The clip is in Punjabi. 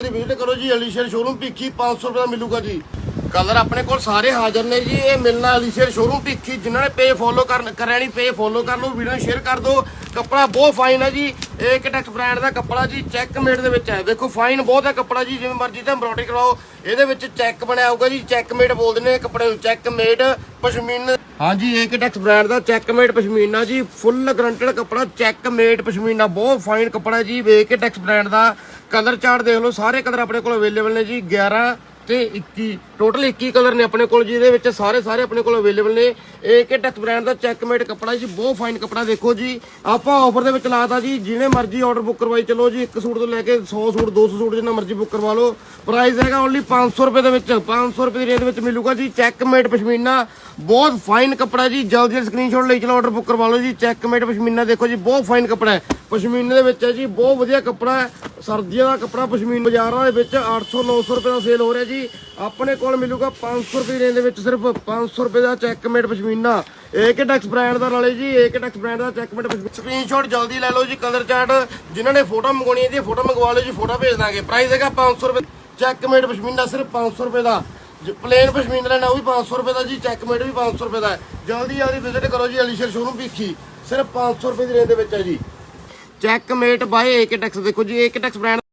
ਦੀ ਵਿਜ਼ਿਟ ਕਰੋ ਜੀ ਅਲੀਸ਼ਰ ਸ਼ੋਰੂਮ ਭਿੱਖੀ 500 ਰੁਪਏ ਦਾ ਮਿਲੂਗਾ ਜੀ। ਕਲਰ ਆਪਣੇ ਕੋਲ ਸਾਰੇ ਹਾਜ਼ਰ ਨੇ ਜੀ। ਇਹ ਮਿਲਣਾ ਅਲੀਸ਼ਰ ਸ਼ੋਰੂਮ ਭਿੱਖੀ, ਜਿਨ੍ਹਾਂ ਨੇ ਪੇਜ ਫੋਲੋ ਕਰਨ, ਕਰਿਆ ਪੇਜ ਫੋਲੋ ਕਰ ਲਓ ਵੀਡੀਓ ਨੂੰ ਸ਼ੇਅਰ ਕਰ ਦਿਓ। ਕੱਪੜਾ ਬਹੁਤ ਫਾਈਨ ਹੈ ਜੀ। ਇਹ ਕਿਟੈਕਸ ਬ੍ਰਾਂਡ ਦਾ ਕੱਪੜਾ ਜੀ ਚੈੱਕ ਮੇਡ ਦੇ ਵਿੱਚ ਹੈ। ਦੇਖੋ ਫਾਈਨ ਬਹੁਤ ਹੈ ਕੱਪੜਾ ਜੀ, ਜਿਵੇਂ ਮਰਜ਼ੀ ਤਾਂ ਐਮਬ੍ਰੋਇਡਰੀ ਕਰਾਓ। ਇਹਦੇ ਵਿੱਚ ਚੈੱਕ ਬਣਿਆ ਹੋਊਗਾ ਜੀ ਚੈੱਕ ਮੇਡ ਬੋਲਦੇ ਨੇ ਕੱਪੜੇ ਨੂੰ। Check made pashmina. ਹਾਂਜੀ ਇਹ ਕਿਟੈਕਸ ਬ੍ਰਾਂਡ ਦਾ ਚੈੱਕ ਮੇਡ ਪਸ਼ਮੀਨਾ ਜੀ। ਫੁੱਲ ਗਰੰਟਡ ਕੱਪੜਾ ਚੈੱਕ ਮੇਡ ਪਸ਼ਮੀਨਾ। ਬਹੁਤ ਫਾਈਨ ਕੱਪੜਾ ਜੀ। ਵੇਖ ਕੇ ਟੈਕਸ ਬ੍ਰਾਂਡ ਦਾ ਕਲਰ ਚਾਰਟ ਦੇਖ ਲਓ। ਸਾਰੇ ਕਲਰ ਆਪਣੇ ਕੋਲ ਅਵੇਲੇਬਲ ਨੇ ਜੀ। 11 ਤੇ 21 ਟੋਟਲ 21 ਕਲਰ ਨੇ ਆਪਣੇ ਕੋਲ, ਜਿਹਦੇ ਵਿੱਚ ਸਾਰੇ ਸਾਰੇ ਆਪਣੇ ਕੋਲ ਅਵੇਲੇਬਲ ਨੇ। ਇਹ ਕਿ ਟੈਕਸ ਬ੍ਰਾਂਡ ਦਾ ਚੈੱਕਮੇਟ ਕੱਪੜਾ ਜੀ, ਬਹੁਤ ਫਾਈਨ ਕੱਪੜਾ ਦੇਖੋ ਜੀ। ਆਪਾਂ ਆਫਰ ਦੇ ਵਿੱਚ ਲਾਤਾ ਜੀ ਜਿਵੇਂ ਮਰਜ਼ੀ ਆਰਡਰ ਬੁੱਕ ਕਰਵਾਈ, ਚਲੋ ਜੀ, ਇੱਕ ਸੂਟ ਤੋਂ ਲੈ ਕੇ 100 ਸੂਟ 200 ਸੂਟ ਜਿੰਨਾ ਮਰਜ਼ੀ ਬੁੱਕ ਕਰਵਾ ਲਓ। ਪ੍ਰਾਈਸ ਹੈਗਾ ਓਨਲੀ 500 ਰੁਪਏ ਦੇ ਵਿੱਚ 500 ਰੁਪਏ ਦੀ ਰੇਂਜ ਵਿੱਚ ਮਿਲੂਗਾ ਜੀ ਚੈੱਕਮੇਟ ਪਸ਼ਮੀਨਾ। ਬਹੁਤ ਫਾਈਨ ਕੱਪੜਾ ਜੀ, ਜਲਦੀ ਜਲਦੀ ਸਕਰੀਨਸ਼ਾਟ ਲਈ ਚਲੋ ਆਰਡਰ ਬੁੱਕ ਕਰਵਾ ਲਓ ਜੀ ਚੈੱਕਮੇਟ ਪਸ਼ਮੀਨਾ ਦੇਖੋ ਜੀ, ਬਹੁਤ ਫਾਈਨ ਕੱਪੜਾ ਹੈ। ਪਸ਼ਮੀਨੇ ਦੇ ਵਿੱਚ ਹੈ ਜੀ, ਬਹੁਤ ਵਧੀਆ ਕੱਪੜਾ ਹੈ। ਸਰਦੀਆਂ ਦਾ ਕੱਪੜਾ ਪਸ਼ਮੀਨ ਬਾਜ਼ਾਰਾਂ ਦੇ ਵਿੱਚ 800 900 ਰੁਪਏ ਦਾ ਸੇਲ ਹੋ ਰਿਹਾ ਜੀ। ਆਪਣੇ ਕੋਲ ਮਿਲੂਗਾ 500 ਰੁਪਏ ਦੀ ਰੇਂਜ ਦੇ ਵਿੱਚ ਸਿਰਫ 500 ਰੁਪਏ ਦਾ ਚੈੱਕਮੇਟ ਪਸ਼ਮੀਨਾ। ਏਕਟੈਕਸ ਬ੍ਰਾਂਡ ਦਾ ਨਾਲੇ ਜੀ ਏਕਟੈਕਸ ਬ੍ਰਾਂਡ ਦਾ ਚੈੱਕਮੇਟ ਸਕਰੀਨਸ਼ਾਟ ਜਲਦੀ ਲੈ ਲਓ ਜੀ ਕਲਰ ਚਾਰਟ ਜਿਨ੍ਹਾਂ ਨੇ ਫੋਟੋ ਮੰਗਵਾਉਣੀ ਹੈ ਜੀ, ਫੋਟੋ ਮੰਗਵਾ ਲਓ ਜੀ, ਫੋਟੋ ਭੇਜ ਦਾਂਗੇ। ਪ੍ਰਾਈਸ ਹੈਗਾ 500 ਰੁਪਏ ਚੈੱਕਮੇਟ ਪਸ਼ਮੀਨਾ ਸਿਰਫ 500 ਰੁਪਏ ਦਾ। ਪਲੇਨ ਪਸ਼ਮੀਨਾ ਲੈਣਾ ਉਹ ਵੀ 500 ਰੁਪਏ ਦਾ ਜੀ ਚੈੱਕਮੇਟ ਵੀ 500 ਰੁਪਏ ਦਾ। ਜਲਦੀ ਜਲਦੀ ਵਿਜ਼ਿਟ ਕਰੋ ਜੀ ਅਲੀਸ਼ਰ ਸ਼ੋਰੂਮ ਭੀਖੀ। ਸਿਰਫ 500 ਰੁਪਏ ਦੀ ਰੇਂਜ ਦੇ ਵਿੱਚ ਹੈ ਜੀ। ਚੈੱਕਮੇਟ ਬਾਏ ਏਕੇ ਟੈਕਸ ਦੇਖੋ ਜੀ ਏਕੇ ਟੈਕਸ ਬ੍ਰਾਂਡ